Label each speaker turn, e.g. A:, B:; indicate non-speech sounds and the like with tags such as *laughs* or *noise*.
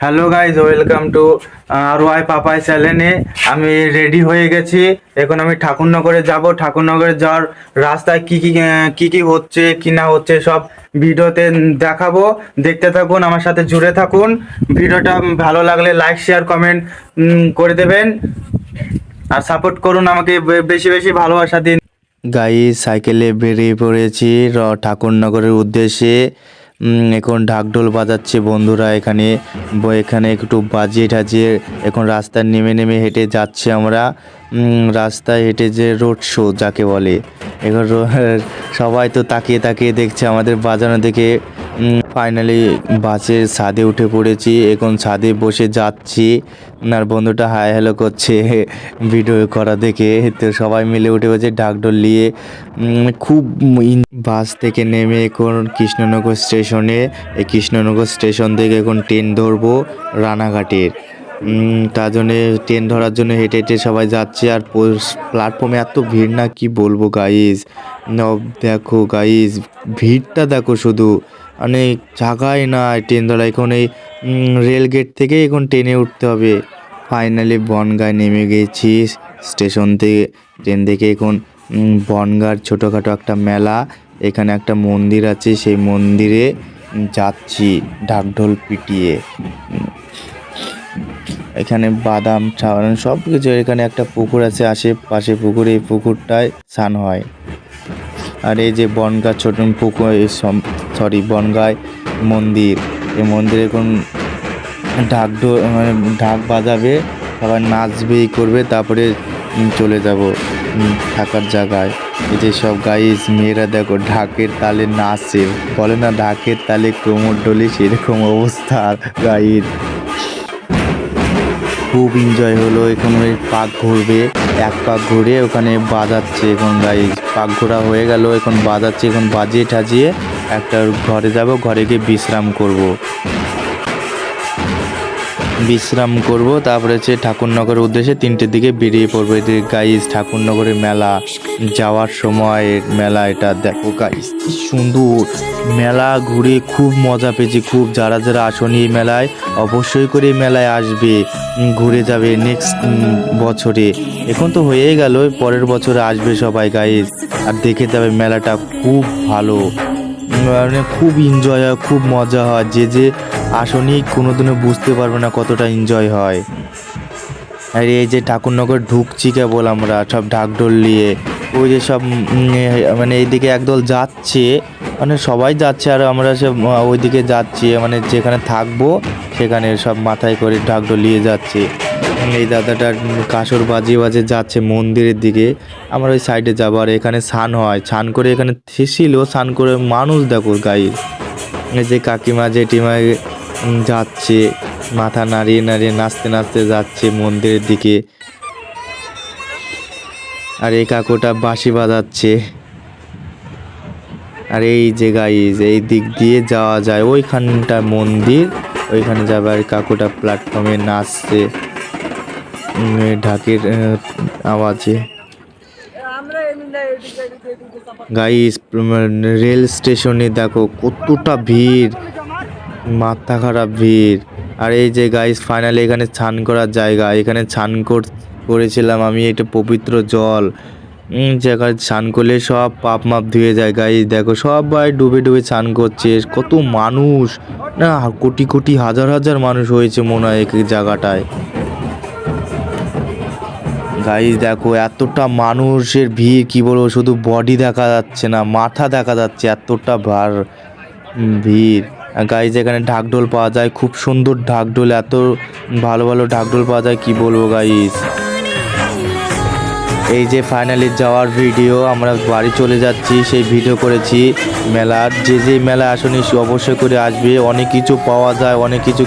A: Hello guys welcome to R Y Papai চ্যানেলে আমি ready হয়ে গেছি। এখন আমি ঠাকুরনগরে যাব। ঠাকুরনগরে যাওয়ার রাস্তায় কি কি কি হচ্ছে, কি না হচ্ছে সব ভিডিওতে দেখাবো। দেখতে থাকুন, আমার সাথে জুড়ে থাকুন। ভিডিওটা ভালো লাগলে লাইক শেয়ার কমেন্ট করে দেবেন। আর সাপোর্ট করুন আমাকে বেশি বেশি ভালোবাসা দিন। গাই সাইকেলে বেরিয়ে পড়েছি। র, ঠাকুরনগরের উদ্দেশ্যে। এখন ঢাকঢোল বাজাচ্ছে বন্ধুরা এখানে। এখানে একটু বাজিয়ে টাজিয়ে এখন রাস্তায় নেমে নেমে হেঁটে যাচ্ছে আমরা। রাস্তায় হেঁটে যে রোড শো যাকে বলে। এখন *laughs* সবাই তো তাকিয়ে তাকিয়ে দেখছে আমাদের বাজানো দেখে। ফাইনালি বাসের ছাদে উঠে পড়েছি, এখন ছাদে বসে যাচ্ছি। আর বন্ধুটা হাই হ্যালো করছে ভিডিও করা দেখে। তো সবাই মিলে উঠে পড়েছে ঢাকঢোল নিয়ে খুব বাস থেকে নেমে এখন কৃষ্ণনগর স্টেশনে এই কৃষ্ণনগর স্টেশন থেকে এখন ট্রেন ধরবো রানাঘাটের। তার জন্যে ট্রেন ধরার জন্য হেঁটে হেঁটে সবাই যাচ্ছে। আর প্ল্যাটফর্মে এত ভিড় না, কি বলব গাইজ দেখো গাইজ ভিড়টা দেখো শুধু। মানে জায়গায় না ট্রেন ধরা এখন এই রেল গেট থেকে এখন ট্রেনে উঠতে হবে। ফাইনালি বনগায় নেমে গেছি। স্টেশন থেকে, ট্রেন থেকে এখন বনগার ছোটোখাটো একটা মেলা। এখানে একটা মন্দির আছে, সেই মন্দিরে যাচ্ছি ঢাকঢোল পিটিয়ে। এখানে বাদাম ছাড়ানো সব কিছু এখানে একটা পুকুর আছে, আশেপাশে পুকুর। এই পুকুরটায় স্নান হয়। আর এই যে বনগা ছোট পুকুর সরি বনগায় মন্দির। এই মন্দিরে এখন ঢাক মানে ঢাক বাজাবে সবাই নাচবে করবে, তারপরে চলে যাব থাকার জায়গায়। এই যে সব গাইস মেয়েরা দেখো, ঢাকের তালে নাচে। বলে না ঢাকের তালে কোমর ডলে সেরকম অবস্থা গাইস খুব এনজয় হলো, এখন পাক ঘুরবে। এক পাক ঘুরে ওখানে বাজাচ্ছে এখন গাই পাক ঘোরা হয়ে গেল, এখন বাজাচ্ছে, এখন বাজিয়ে ঠাজিয়ে একটা ঘরে যাব, ঘরে গিয়ে বিশ্রাম করব। বিশ্রাম করব, তারপরে হচ্ছে ঠাকুরনগরের উদ্দেশ্যে তিনটের দিকে বেরিয়ে পড়ব। এদের গাইস ঠাকুরনগরের মেলা, যাওয়ার সময় মেলা এটা দেখো গাইস কি সুন্দর। মেলা ঘুরে খুব মজা পেয়েছি, খুব যারা যারা আসনি এই মেলায়, অবশ্যই করে মেলায় আসবে, ঘুরে যাবে নেক্সট বছরে। এখন তো হয়েই গেল, পরের বছরে আসবে সবাই গাইস আর দেখে যাবে মেলাটা খুব ভালো। মানে খুব এনজয় হয়, খুব মজা হয়, যে যে আসনি কোনোদিনও বুঝতে পারবে না কতটা এনজয় হয়। আর এই যে ঠাকুরনগর ঢুকছি কেবল আমরা, সব ঢাকঢোল নিয়ে। ওই যে সব মানে এইদিকে একদল যাচ্ছে মানে সবাই যাচ্ছে আর আমরা সব ওইদিকে যাচ্ছি মানে যেখানে থাকব সেখানে সব মাথায় করে ঢাকঢোল নিয়ে যাচ্ছে। এই দাদাটা কাসর বাজিয়ে বাজে যাচ্ছে মন্দিরের দিকে। আমরা ওই সাইডে যাব আর এখানে স্নান হয়। স্নান করে এখানে ছিল স্নান করে মানুষ দেখো গায়ে। এই যে কাকিমা, জেঠিমা যাচ্ছে, মাথা নাড়িয়ে নাড়িয়ে নাচতে নাচতে যাচ্ছে মন্দিরের দিকে। আর এই কাকুটা বাঁশি বাজাচ্ছে। আর এই যে গাইজ এই দিক দিয়ে যাওয়া যায়। ওইখানটা মন্দির, ওইখানে যাবে আর কাকুটা প্ল্যাটফর্মে নাচছে। ঢাকের আওয়াজে। গাইস রেল স্টেশনে দেখো কতটা ভিড়। মাথা খারাপ ভিড়। আর এই যে গাইস ফাইনালি এখানে স্নান করার জায়গা। এখানে স্নান কর- করেছিলাম আমি এটা পবিত্র জল। যেখানে স্নান করলে সব পাপ মাপ ধুয়ে যায় গাইস দেখো, সবাই ডুবে ডুবে স্নান করছে। কত মানুষ। না, কোটি কোটি, হাজার হাজার মানুষ হয়েছে মনে হয় এক জায়গাটায়। গাইজ দেখো, এতটা মানুষের ভিড়, কি বলব, শুধু বডি দেখা যাচ্ছে না, মাথা দেখা যাচ্ছে, এতটা ভার ভিড়। গাইজ, এখানে ঢাকঢোল পাওয়া যায়। খুব সুন্দর ঢাকঢোল, এত ভালো ভালো ঢাকঢোল পাওয়া যায়, কি বলব গাইজ? এই যে ফাইনালি যাওয়ার ভিডিও আমরা বাড়ি চলে যাচ্ছি, সেই ভিডিও করেছি মেলার। যে যে মেলা আসনি, অবশ্যই করে আসবে। অনেক কিছু পাওয়া যায়, অনেক কিছু